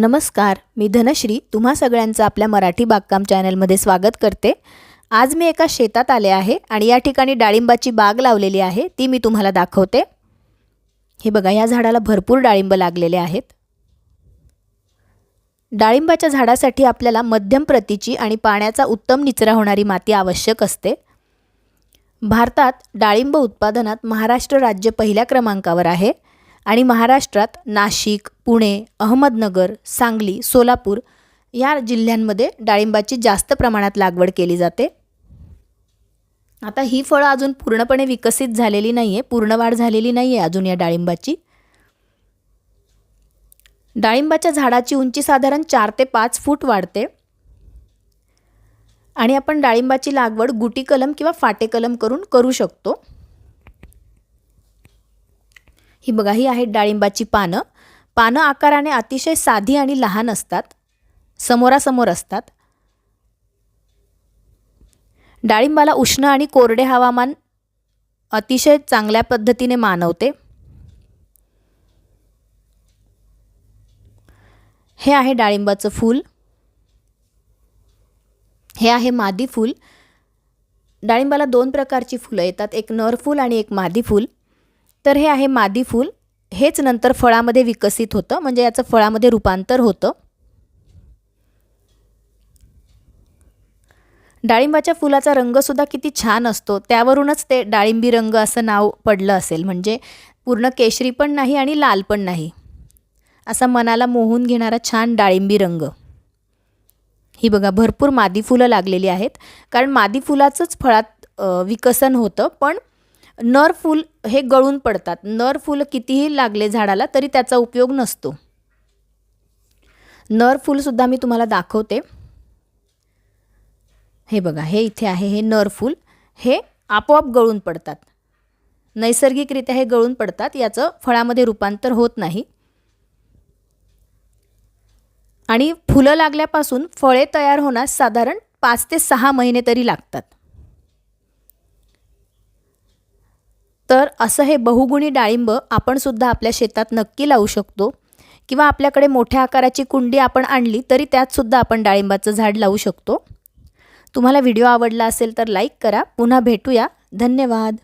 नमस्कार मी धनश्री. तुम्हा सगळ्यांचं आपल्या मराठी बागकाम चॅनलमध्ये स्वागत करते. आज मी एका शेतात आले आहे आणि या ठिकाणी डाळिंबाची बाग लावलेली आहे ती मी तुम्हाला दाखवते. हे बघा या झाडाला भरपूर डाळिंब लागलेले आहेत. डाळिंबाच्या झाडासाठी आपल्याला मध्यम प्रतीची आणि पाण्याचा उत्तम निचरा होणारी माती आवश्यक असते. भारतात डाळिंब उत्पादनात महाराष्ट्र राज्य पहिल्या क्रमांकावर आहे. आणि महाराष्ट्रात नाशिक पुणे अहमदनगर सांगली सोलापूर या जिल्ह्यांमध्ये डाळिंबाची जास्त प्रमाणात लागवड केली जाते. आता ही फळं अजून पूर्णपणे विकसित झालेली नाही आहे पूर्ण वाढ झालेली नाही आहे अजून या डाळिंबाची. डाळिंबाच्या झाडाची उंची साधारण चार ते पाच फूट वाढते. आणि आपण डाळिंबाची लागवड गुटी कलम किंवा फाटे कलम करून करू शकतो. ही बघा ही आहेत डाळिंबाची पानं. पानं आकाराने अतिशय साधी आणि लहान असतात. समोरासमोर असतात. डाळिंबाला उष्ण आणि कोरडे हवामान अतिशय चांगल्या पद्धतीने मानवते. हे आहे डाळिंबाचं फूल. हे आहे मादी फूल. डाळिंबाला दोन प्रकारची फुलं येतात एक नर फूल आणि एक मादी फूल. तर हे आहे मादी फूल. हेच नंतर फळामध्ये विकसित होतं म्हणजे याचं फळामध्ये रूपांतर होतं. डाळिंबाच्या फुलाचा रंगसुद्धा किती छान असतो. त्यावरूनच ते डाळिंबी रंग असं नाव पडलं असेल. म्हणजे पूर्ण केशरी पण नाही आणि लाल पण नाही. असा मनाला मोहून घेणारा छान डाळिंबी रंग. ही बघा भरपूर मादी फुलं लागलेली आहेत. कारण मादी फुलाचंच फळात विकसन होतं पण नर फूल हे गळून पडतात. नर फूल कितीही लागले झाडाला तरी त्याचा उपयोग नसतो. नर फूलसुद्धा मी तुम्हाला दाखवते. हे बघा हे इथे आहे हे नर फूल. हे आपोआप गळून पडतात. नैसर्गिकरित्या हे गळून पडतात. याचं फळामध्ये रूपांतर होत नाही. आणि फुलं लागल्यापासून फळे तयार होण्यास साधारण पाच ते सहा महिने तरी लागतात. तर असं हे बहुगुणी डाळिंब आपणसुद्धा आपल्या शेतात नक्की लावू शकतो. किंवा आपल्याकडे मोठ्या आकाराची कुंडी आपण आणली तरी त्यातसुद्धा आपण डाळिंबाचं झाड लावू शकतो. तुम्हाला व्हिडिओ आवडला असेल तर लाईक करा. पुन्हा भेटूया. धन्यवाद.